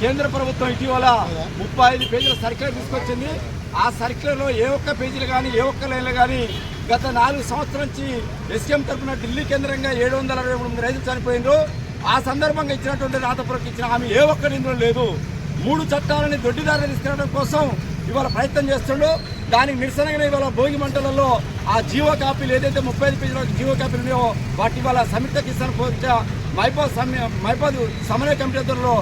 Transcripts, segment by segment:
కేంద్ర ప్రభుత్వం ఇటీవల ముప్పై ఐదు పేజీల సర్క్యులర్ తీసుకొచ్చింది. ఆ సర్క్యులర్లో ఏ ఒక్క పేజీలు కానీ ఏ ఒక్క లైన్లు కానీ గత నాలుగు సంవత్సరం నుంచి ఎస్కేఎం తరఫున ఢిల్లీ కేంద్రంగా ఏడు వందల అరవై మూడు మంది రైతులు చనిపోయినారు. ఆ సందర్భంగా ఇచ్చినటువంటి రాతపురకు ఇచ్చిన హామీ ఏ ఒక్క ఇందులో లేదు. మూడు చట్టాలని దొడ్డిదారులు తీసుకురావడం కోసం ఇవాళ ప్రయత్నం చేస్తుండో. దానికి నిరసనగా ఇవాళ భోగి మంటలలో ఆ జీవో కాపీలు ఏదైతే ముప్పై ఐదు పేజీల జీవో కాపీలు ఉన్నాయో వాటి ఇవాళ సంయుక్త కిసాన్ మైపాద్ సమయ మైపాద్ సమన్వయ కమిటీ ఆధ్వర్యంలో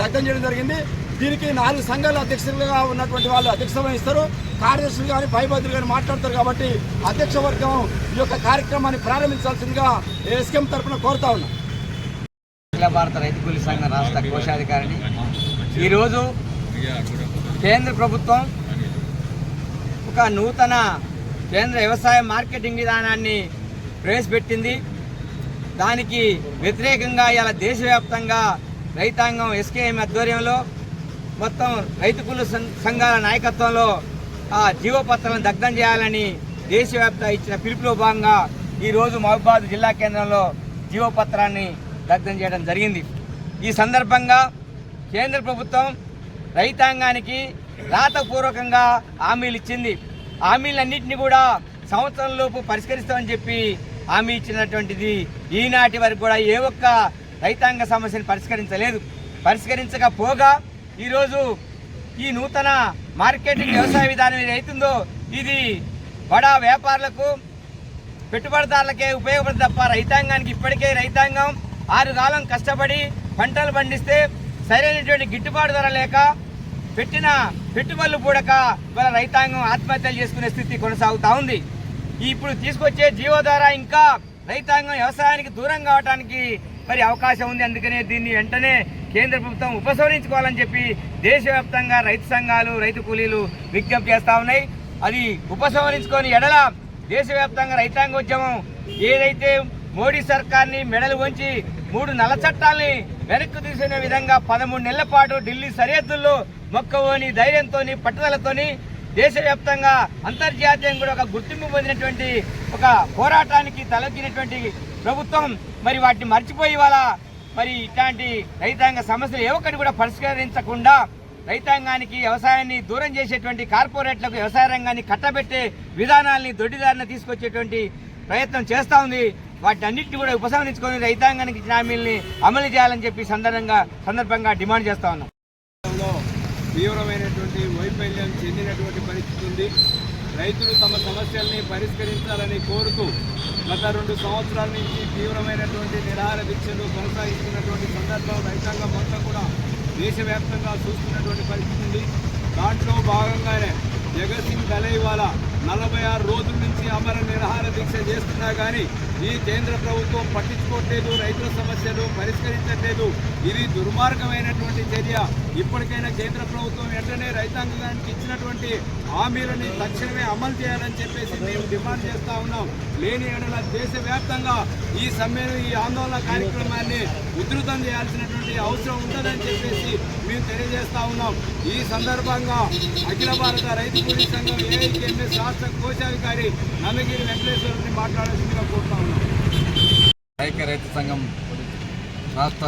దగ్ధం చేయడం జరిగింది. దీనికి నాలుగు సంఘాల అధ్యక్షులుగా ఉన్నటువంటి వాళ్ళు అధ్యక్ష వహిస్తారు కార్యదర్శులు కానీ పైబద్రులు కానీ మాట్లాడతారు కాబట్టి అధ్యక్ష వర్గం ఈ యొక్క కార్యక్రమాన్ని ప్రారంభించాల్సిందిగా ఎస్కేఎం తరఫున కోరుతా ఉన్నాం. అఖిల భారత రైతు కూలీ సంఘం రాష్ట్ర కోశాధికారిని. ఈరోజు కేంద్ర ప్రభుత్వం ఒక నూతన కేంద్ర వ్యవసాయ మార్కెటింగ్ విధానాన్ని ప్రవేశపెట్టింది. దానికి వ్యతిరేకంగా ఇలా దేశవ్యాప్తంగా రైతాంగం ఎస్కేఎం ఆధ్వర్యంలో మొత్తం రైతు కుల సంఘాల నాయకత్వంలో ఆ జీవపత్రాలను దగ్ధం చేయాలని దేశవ్యాప్త ఇచ్చిన పిలుపులో భాగంగా ఈరోజు మహబాద్ జిల్లా కేంద్రంలో జీవపత్రాన్ని దగ్ధం చేయడం జరిగింది. ఈ సందర్భంగా కేంద్ర ప్రభుత్వం రైతాంగానికి రాతపూర్వకంగా హామీలు ఇచ్చింది. హామీలన్నింటినీ కూడా సంవత్సరంలోపు పరిష్కరిస్తామని చెప్పి హామీ ఇచ్చినటువంటిది ఈనాటి వరకు కూడా ఏ ఒక్క రైతాంగ సమస్యను పరిష్కరించలేదు. పరిష్కరించకపోగా ఈరోజు ఈ నూతన మార్కెటింగ్ వ్యవసాయ విధానం ఏదైతుందో ఇది బడా వ్యాపారులకు పెట్టుబడిదారులకే ఉపయోగపడదు తప్ప రైతాంగానికి ఇప్పటికే రైతాంగం ఆరు కాలం కష్టపడి పంటలు పండిస్తే సరైనటువంటి గిట్టుబాటు ధర లేక పెట్టిన పెట్టుబడులు పూడక ఇవాళ రైతాంగం ఆత్మహత్యలు చేసుకునే స్థితి కొనసాగుతూ ఉంది. ఇప్పుడు తీసుకొచ్చే జీవో ద్వారా ఇంకా రైతాంగం వ్యవసాయానికి దూరం కావడానికి మరి అవకాశం ఉంది. అందుకనే దీన్ని వెంటనే కేంద్ర ప్రభుత్వం ఉపసంహరించుకోవాలని చెప్పి దేశవ్యాప్తంగా రైతు సంఘాలు రైతు కూలీలు విజ్ఞప్తి చేస్తా ఉన్నాయి. అది ఉపసంహరించుకొని ఎడల దేశవ్యాప్తంగా రైతాంగ ఉద్యమం ఏదైతే మోడీ సర్కార్ని మెడలు వంచి మూడు నల్ల చట్టాల్ని వెనక్కి తీసిన విధంగా పదమూడు నెలల పాటు ఢిల్లీ సరిహద్దుల్లో మొక్కవోని ధైర్యంతోని పట్టుదలతోని దేశవ్యాప్తంగా అంతర్జాతీయంగా కూడా ఒక గుర్తింపు పొందినటువంటి ఒక పోరాటానికి తలొగ్గినటువంటి ప్రభుత్వం. మరి వాటిని మర్చిపోయి వాళ్ళ మరి ఇట్లాంటి రైతాంగ సమస్యలు ఏ ఒక్కటి కూడా పరిష్కరించకుండా రైతాంగానికి వ్యవసాయాన్ని దూరం చేసేటువంటి కార్పొరేట్లకు వ్యవసాయ రంగాన్ని కట్టబెట్టే విధానాల్ని దొడ్డిదారిన తీసుకొచ్చేటువంటి ప్రయత్నం చేస్తూ ఉంది. వాటి అన్నింటినీ కూడా ఉపసంహరించుకొని రైతాంగానికి ఇచ్చిన హామీల్ని అమలు చేయాలని చెప్పి సందర్భంగా సందర్భంగా డిమాండ్ చేస్తా ఉన్నాం. తీవ్రమైనటువంటి వైఫల్యం చెందినటువంటి పరిస్థితి ఉంది. రైతులు తమ సమస్యల్ని పరిష్కరించాలని కోరుతూ గత రెండు సంవత్సరాల నుంచి తీవ్రమైనటువంటి నిరాహార దీక్షలు కొనసాగిస్తున్నటువంటి సందర్భం రైతాంగం మొత్తం కూడా దేశవ్యాప్తంగా చూస్తున్నటువంటి పరిస్థితి ఉంది. దాంట్లో భాగంగానే జగత్ సింగ్ దళైవాలా నలభై ఆరు రోజుల నుంచి అమర నిరాహార దీక్ష చేస్తున్నా కానీ ఈ కేంద్ర ప్రభుత్వం పట్టించుకోవట్లేదు రైతుల సమస్యలు పరిష్కరించట్లేదు. ఇది దుర్మార్గమైనటువంటి చర్య. ఇప్పటికైనా కేంద్ర ప్రభుత్వం వెంటనే రైతాంగానికి ఇచ్చినటువంటి హామీలని తక్షణమే అమలు చేయాలని చెప్పేసి మేము డిమాండ్ చేస్తా ఉన్నాం. లేని ఏడల దేశవ్యాప్తంగా ఈ సమ్మె ఈ ఆందోళన కార్యక్రమాన్ని ఉధృతం చేయాల్సినటువంటి అవసరం ఉంటుందని చెప్పేసి మేము తెలియజేస్తా ఉన్నాం. ఈ సందర్భంగా అఖిల భారత రైతు కూలీ సంఘం ఏఐకేఎంఎస్ రాష్ట్ర కోశాధికారి నందగిరి వెంకటేశ్వరుని మాట్లాడాల్సిందిగా కోరుతా ఐక్య రైతు సంఘం రాష్ట్ర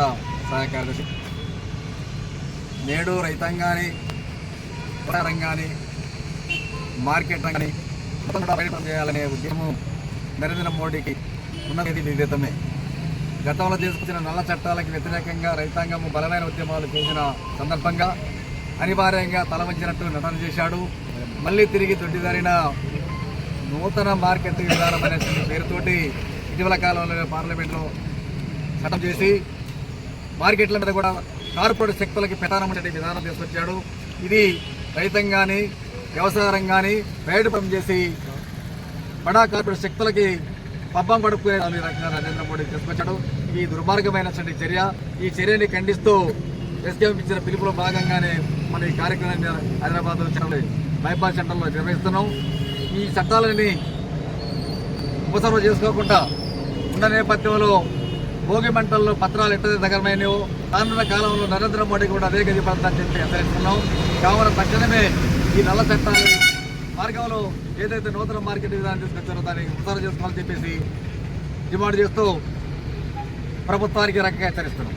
సహాయ కార్యదర్శి. నేడు రైతాంగాన్ని రంగాన్ని మార్కెట్ రంగాన్ని మొత్తం కూడా బయటపడి చేయాలనే ఉద్యమం నరేంద్ర మోడీకి ఉన్నది విదితమే గతంలో తీసుకొచ్చిన నల్ల చట్టాలకు వ్యతిరేకంగా రైతాంగం బలమైన ఉద్యమాలు చేసిన సందర్భంగా అనివార్యంగా తల వంచినట్టు నటన చేశాడు. మళ్ళీ తిరిగి దొడ్డిదారిన నూతన మార్కెట్ విధానం అనేటువంటి ఇటీవల కాలంలో పార్లమెంట్లో చట్టం చేసి మార్కెట్ల మీద కూడా కార్పొరేట్ శక్తులకి పెటానమనే విధానం తీసుకొచ్చాడు. ఇది రైతంగాని వ్యవసాయ రంగాన్ని బయటపడం చేసి బడా కార్పొరేట్ శక్తులకి పబ్బం పడుకునే రకంగా నరేంద్ర మోడీ తీసుకొచ్చాడు. ఇది దుర్మార్గమైనటువంటి చర్య. ఈ చర్యని ఖండిస్తూ ఎస్కేఎం ఇచ్చిన పిలుపులో భాగంగానే మన ఈ కార్యక్రమాన్ని హైదరాబాద్ బైపాస్ సెంటర్లో నిర్వహిస్తున్నాం. ఈ చట్టాలని ఉపసర్వ చేసుకోకుండా ఉన్న నేపథ్యంలో భోగి మంటల్లో పత్రాలు ఎట్ట దగ్గరమైనవో రానున్న కాలంలో నరేంద్ర మోడీ కూడా అదే గది పడతానని చెప్పి హెచ్చరిస్తున్నాం. కావున తక్షణమే ఈ నల్ల చట్టాన్ని మార్గంలో ఏదైతే నూతన మార్కెట్ విధానం తీసుకొచ్చారో దాన్ని ఉపసర్వ చేసుకోవాలని చెప్పేసి డిమాండ్ చేస్తూ ప్రభుత్వానికి రకంగా హెచ్చరిస్తున్నాం.